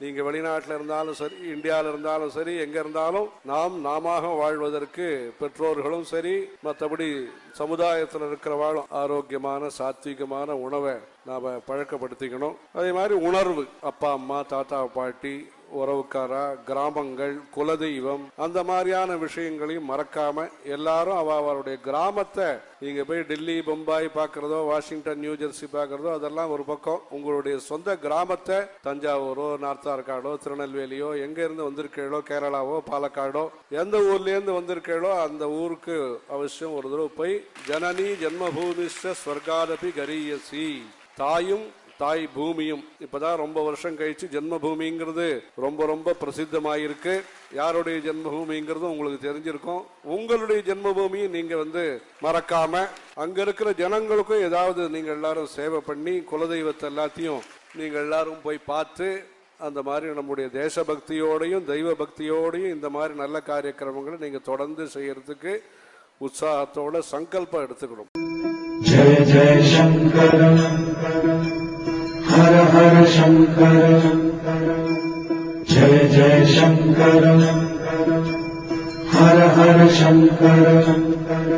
நீங்க வெளிநாட்டில் இருந்தாலும் சரி இந்தியாவில் இருந்தாலும் சரி எங்க இருந்தாலும் நாம் நாம வாழ்வதற்கு பெற்றோர்களும் சரி மற்றபடி சமுதாயத்தில் இருக்கிற வாழும் ஆரோக்கியமான சாத்விகமான உணவை நாம பழக்கப்படுத்திக்கணும். அதே மாதிரி உணர்வு அப்பா அம்மா தாத்தா பாட்டி உறவுக்காரா கிராமங்கள் குலதெய்வம் அந்த மாதிரியான விஷயங்களையும் மறக்காம எல்லாரும் அவ அவருடைய கிராமத்தை நீங்க போய் டெல்லி பம்பாய் பாக்குறதோ வாஷிங்டன் நியூ ஜெர்சி பாக்குறதோ அதெல்லாம் ஒரு பக்கம். உங்களுடைய சொந்த கிராமத்தை தஞ்சாவூரோ நார்த் ஆர்காடோ திருநெல்வேலியோ எங்க இருந்து வந்திருக்கீங்களோ கேரளாவோ பாலக்காடோ எந்த ஊர்ல இருந்து வந்திருக்கீங்களோ அந்த ஊருக்கு அவசியம் ஒரு தடவை போய் ஜனனி ஜென்மபூமிஸ்வர்காதபி கரியசி. தாயும் தாய் பூமியும். இப்பதான் ரொம்ப வருஷம் கழிச்சு ஜென்மபூமிங்கிறது ரொம்ப ரொம்ப பிரசித்தமாயிருக்கு. யாருடைய ஜென்மபூமிங்கிறது உங்களுக்கு தெரிஞ்சிருக்கும். உங்களுடைய ஜென்மபூமியை நீங்க வந்து மறக்காம அங்க இருக்கிற ஜனங்களுக்கும் ஏதாவது நீங்க எல்லாரும் சேவை பண்ணி குலதெய்வத்தை எல்லாத்தையும் நீங்க எல்லாரும் போய் பார்த்து அந்த மாதிரி நம்முடைய தேசபக்தியோடையும் தெய்வ பக்தியோடையும் இந்த மாதிரி நல்ல காரியக்கிரமங்களை நீங்க தொடர்ந்து செய்யறதுக்கு உற்சாகத்தோட சங்கல்பம் எடுத்துக்கணும். ஜெய ஜெய சங்கரம் शङ्कर। जय जय शङ्कर। हर हर शङ्कर